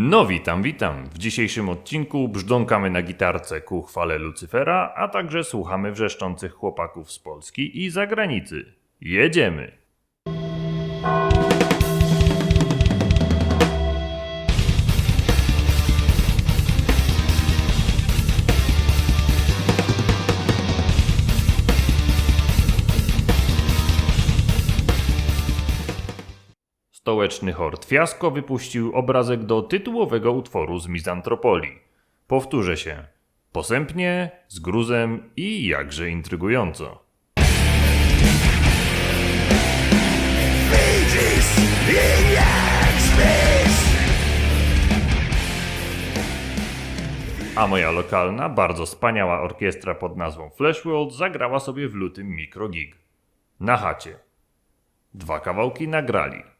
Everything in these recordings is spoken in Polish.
No witam, witam. W dzisiejszym odcinku brzdąkamy na gitarce ku chwale Lucyfera, a także słuchamy wrzeszczących chłopaków z Polski i zagranicy. Jedziemy! Stołeczny hort Fiasko wypuścił obrazek do tytułowego utworu z Mizantropolii. Powtórzę się. Posępnie, z gruzem i jakże intrygująco. A moja lokalna, bardzo wspaniała orkiestra pod nazwą Flashworld zagrała sobie w lutym mikrogig. Na chacie. Dwa kawałki nagrali.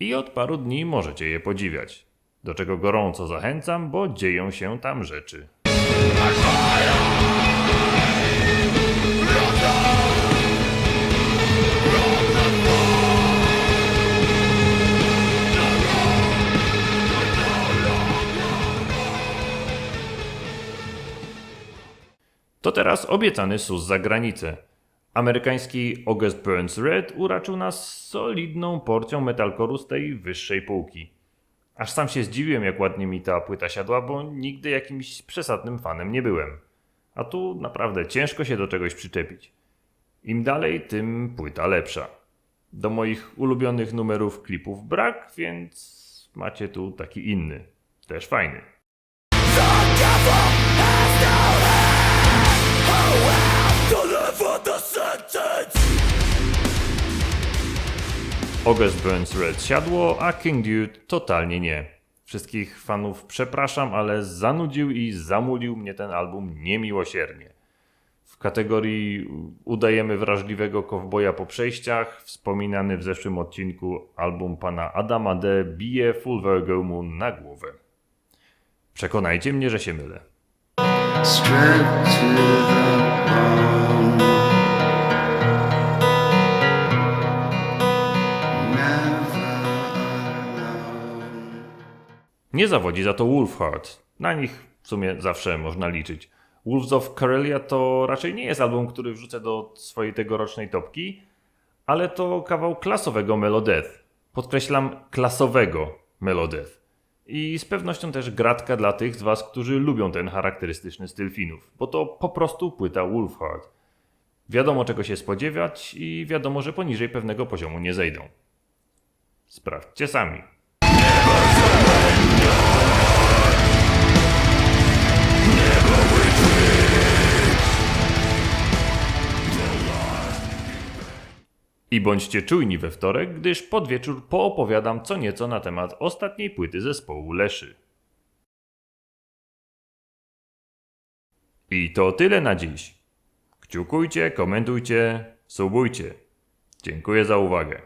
I od paru dni możecie je podziwiać. Do czego gorąco zachęcam, bo dzieją się tam rzeczy. To teraz obiecany sus za granicę. Amerykański August Burns Red uraczył nas solidną porcją metalcore'u z tej wyższej półki. Aż sam się zdziwiłem, jak ładnie mi ta płyta siadła, bo nigdy jakimś przesadnym fanem nie byłem. A tu naprawdę ciężko się do czegoś przyczepić. Im dalej, tym płyta lepsza. Do moich ulubionych numerów klipów brak, więc macie tu taki inny. Też fajny. August Burns Red siadło, a King Dude totalnie nie. Wszystkich fanów przepraszam, ale zanudził i zamulił mnie ten album niemiłosiernie. W kategorii udajemy wrażliwego kowboja po przejściach, wspominany w zeszłym odcinku album pana Adama D. bije Full Virgo na głowę. Przekonajcie mnie, że się mylę. Nie zawodzi za to Wolfheart. Na nich w sumie zawsze można liczyć. Wolves of Karelia to raczej nie jest album, który wrzucę do swojej tegorocznej topki, ale to kawał klasowego Melodeth. Podkreślam klasowego Melodeth. I z pewnością też gratka dla tych z Was, którzy lubią ten charakterystyczny styl Finów, bo to po prostu płyta Wolfheart. Wiadomo czego się spodziewać i wiadomo, że poniżej pewnego poziomu nie zejdą. Sprawdźcie sami. I bądźcie czujni we wtorek, gdyż pod wieczór poopowiadam co nieco na temat ostatniej płyty zespołu Leszy. I to tyle na dziś. Kciukujcie, komentujcie, subujcie. Dziękuję za uwagę.